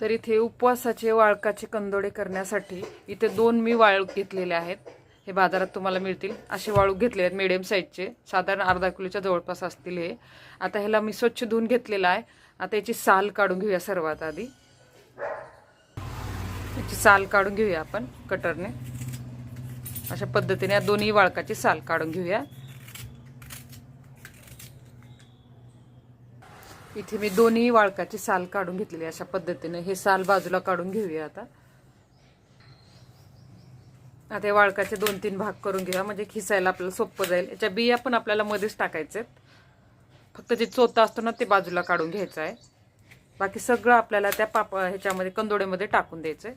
तर इथे उपवासाचे वाळकाचे कंदोडे करण्यासाठी इथे दोन मी वाळू घेतलेले आहेत. हे बाजारात तुम्हाला मिळतील. असे वाळू घेतले आहेत मिडियम साईजचे साधारण अर्धा किलोच्या जवळपास असतील हे. आता ह्याला मी स्वच्छ धुवून घेतलेला आहे. आता याची साल काढून घेऊया सर्वात आधी. याची साल काढून घेऊया आपण कटरने. अशा पद्धतीने या दोन्ही वाळकाची साल काढून घेऊया. इथे मी दोन्ही वाळकाची साल काढून घेतलेली अशा पद्धतीने. हे साल बाजूला काढून घेऊया आता. आता हे वाळकाचे दोन तीन भाग करून घेऊया. म्हणजे खिसायला आपल्याला सोपं जाईल. याच्या बिया पण आपल्याला मध्येच टाकायचे फक्त जे चोथा असतो ना ते बाजूला काढून घ्यायचं आहे. बाकी सगळं आपल्याला त्या पाप ह्याच्यामध्ये कंदोड्यामध्ये टाकून द्यायचंय.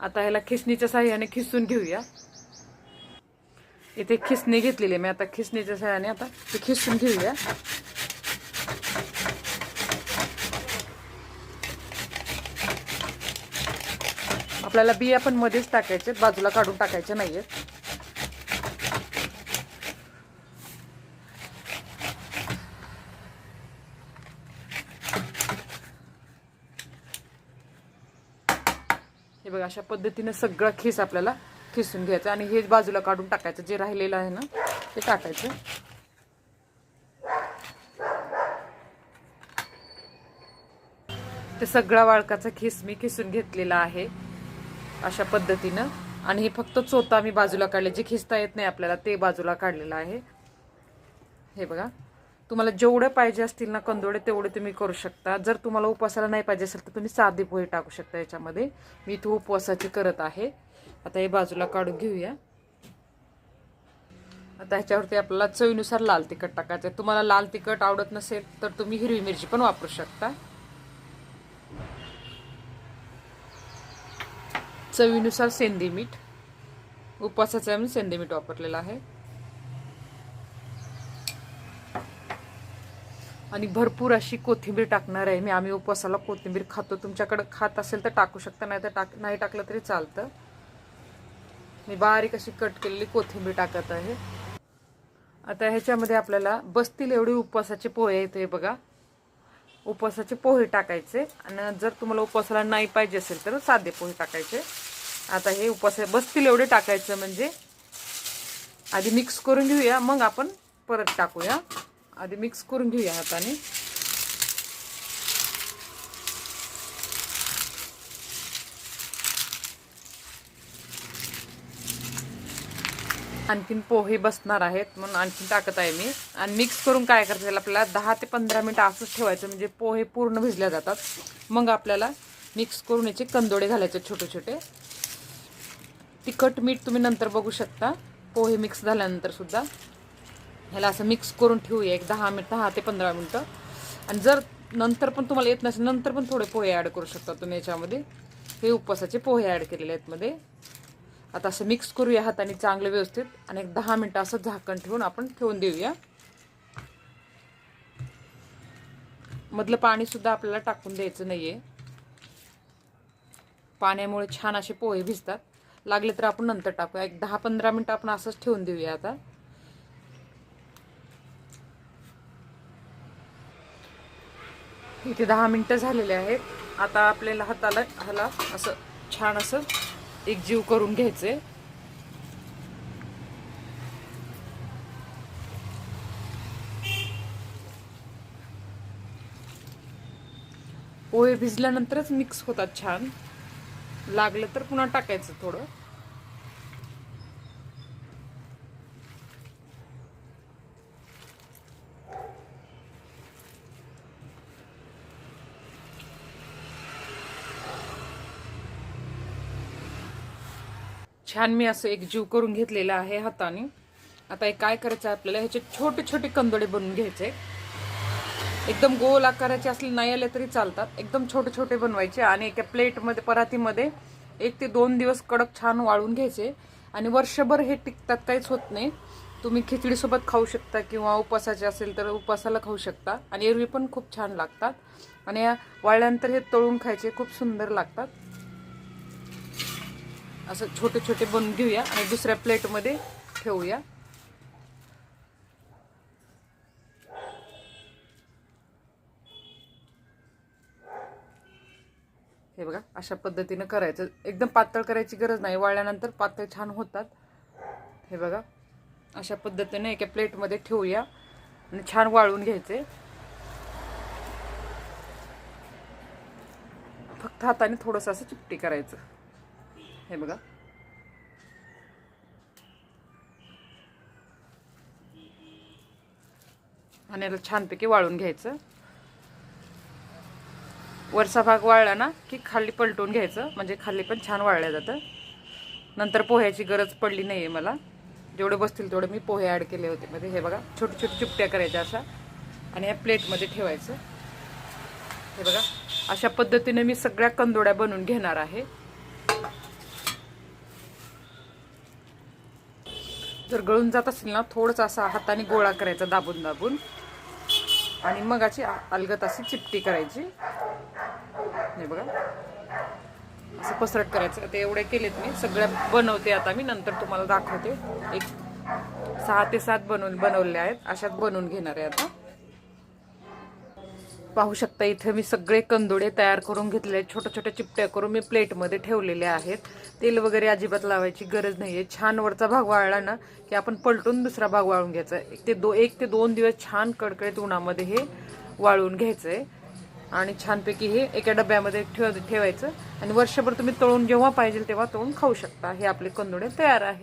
आता ह्याला खिसणीच्या साह्याने खिसून घेऊया. इथे खिसणी घेतलेली आहे. मी आता खिसणीच्या सहाय्याने आता ते खिसून घेऊया आपल्याला बिया पण मध्येच टाकायचे बाजूला काढून टाकायचे नाहीयेत. हे बघा अशा पद्धतीने सगळं खिस आपल्याला खिसून घ्यायचं आणि हे बाजूला काढून टाकायचं. जे राहिलेलं आहे ना ते टाकायचं. ते सगळा वाळकाचा खिस मी खिसून घेतलेला आहे अशा पद्धतीनं. आणि हे फक्त चोथा मी बाजूला काढले. जे खिसता येत नाही आपल्याला ते बाजूला काढलेलं आहे. हे बघा. तुम्हाला जेवढे पाहिजे असतील ना कंदोडे तेवढे तुम्ही करू शकता. जर तुम्हाला उपवासाला नाही पाहिजे असेल तर तुम्ही साधे पोहे टाकू शकता याच्यामध्ये. मी इथे उपवासाचे करत आहे. आता हे बाजूला काढून घेऊया. आता ह्याच्यावरती आपल्याला चवीनुसार लाल तिखट टाकायचं आहे. तुम्हाला लाल तिखट आवडत नसेल तर तुम्ही हिरवी मिरची पण वापरू शकता. चवीनुसार सेंदी मीठ उपवासाचं आहे सेंदी मीठ वापरलेलं आहे. आणि भरपूर अशी कोथिंबीर टाकणार आहे. मी आम्ही उपवासाला कोथिंबीर खातो. तुमच्याकडं खात असेल तर टाकू शकता नाही तर टाक नाही टाकलं तरी चालतं. मी बारीक अशी कट केलेली कोथिंबीर टाकत आहे. आता ह्याच्यामध्ये आपल्याला बसतील एवढे उपवासाचे पोहे येते बघा. उपवासाचे पोहे टाकायचे आणि जर तुम्हाला उपवासाला नाही पाहिजे असेल तर साधे पोहे टाकायचे. आता हे उपवास बसतील एवढे टाकायचं म्हणजे आधी मिक्स करून घेऊया मग आपण परत टाकूया. आधी मिक्स करून घेऊया हाताने. आणखीन पोहे बसणार आहेत म्हणून आणखीन टाकत आहे मी. आणि मिक्स करून काय करायचं त्याला आपल्याला दहा ते पंधरा मिनटं असंच ठेवायचं म्हणजे पोहे पूर्ण भिजल्या जातात. मग आपल्याला मिक्स करून याचे कंदोडे घालायचे छोटे छोटे तिखट मीठ तुम्ही नंतर बघू शकता. पोहे मिक्स झाल्यानंतर सुद्धा. ह्याला असं मिक्स करून ठेवूया एक दहा मिनट दहा ते पंधरा मिनटं. आणि जर नंतर पण तुम्हाला येत नसेल नंतर पण थोडे पोहे ॲड करू शकता तुम्ही याच्यामध्ये. हे उपवासाचे पोहे ॲड केलेले आहेत मध्ये. आता असं मिक्स करूया हाताने चांगलं व्यवस्थित. आणि एक दहा मिनटं असं झाकण ठेवून आपण ठेवून देऊया. मधलं पाणीसुद्धा आपल्याला टाकून द्यायचं नाही आहे पाण्यामुळे छान असे पोहे भिजतात. लागले तर आपण नंतर टाकूया. एक दहा पंधरा मिनटं आपण असंच ठेवून देऊया आता. इथे दहा मिनटं झालेले आहेत. आता आपल्याला हाताला ह्याला असं छान असं एक जीव करून घ्यायचे. पोहे भिजल्यानंतरच मिक्स होतात छान. लागलं तर पुन्हा टाकायचं थोडं. छान मी असं एक जीव करून घेतलेला आहे हाताने. आता हे काय करायचं आहे आपल्याला? ह्याचे छोटे छोटे कंदोडे बनवून घ्यायचे. एकदम गोल आकाराचे असले नाही आले तरी चालतात. एकदम छोटे छोटे बनवायचे आणि एका प्लेटमध्ये परातीमध्ये एक ते दोन दिवस कडक छान वाळून घ्यायचे. आणि वर्षभर हे टिकतात काहीच होत नाही. तुम्ही खिचडीसोबत खाऊ शकता किंवा उपवासाचे असेल तर उपवासाला खाऊ शकता. आणि एरवी पण खूप छान लागतात. आणि या वाळल्यानंतर हे तळून खायचे खूप सुंदर लागतात. असं छोटे छोटे बन घेऊया आणि दुसऱ्या प्लेटमध्ये ठेवूया. हे बघा अशा पद्धतीनं करायचं. एकदम पातळ करायची गरज नाही. वाळल्यानंतर पातळ छान होतात. हे बघा अशा पद्धतीने एका प्लेटमध्ये ठेवूया आणि छान वाळून घ्यायचे. फक्त हाताने थोडंसं असं चिपटी करायचं. हे बघा. आणि याला छानपैकी वाळून घ्यायचं. वरचा भाग वाळला ना की खाली पलटून घ्यायचं. म्हणजे खाली पण छान वाळलं जातं. नंतर पोह्याची गरज पडली नाही आहे मला. जेवढे बसतील तेवढे मी पोहे ॲड केले होते. मध्ये हे बघा छोटे छोटे चिपट्या करायच्या अशा. आणि या प्लेटमध्ये ठेवायचं. हे बघा अशा पद्धतीने मी सगळ्या कंदोड्या बनवून घेणार आहे. जर गळून जात असेल ना थोडंसं असा हाताने गोळा करायचा दाबून दाबून. आणि मग अशी अलगत अशी चिपटी करायची. हे बघा. असं पसरट करायचं. ते एवढे केलेत मी. सगळ्या बनवते आता मी. नंतर तुम्हाला दाखवते. एक सहा ते सात बनवून बनवले आहेत. अशात बनवून घेणार आहे आता. पाहू शकता इथे मी सगळे कंदोडे तयार करून घेतले आहेत. छोट्या छोट्या चिपट्या करून मी प्लेटमध्ये ठेवलेले आहेत. तेल वगैरे अजिबात लावायची गरज नाही आहे छान वरचा भाग वाळला ना की आपण पलटून दुसरा भाग वाळून घ्यायचा. एक ते दो एक ते दोन दिवस छान कडकडीत उन्हामध्ये हे वाळून घ्यायचं आहे आणि छानपैकी हे एका डब्यामध्ये ठेव ठेवायचं. आणि वर्षभर तुम्ही तळून जेव्हा पाहिजे तेव्हा तळून खाऊ शकता. हे आपले कंदोडे तयार आहेत.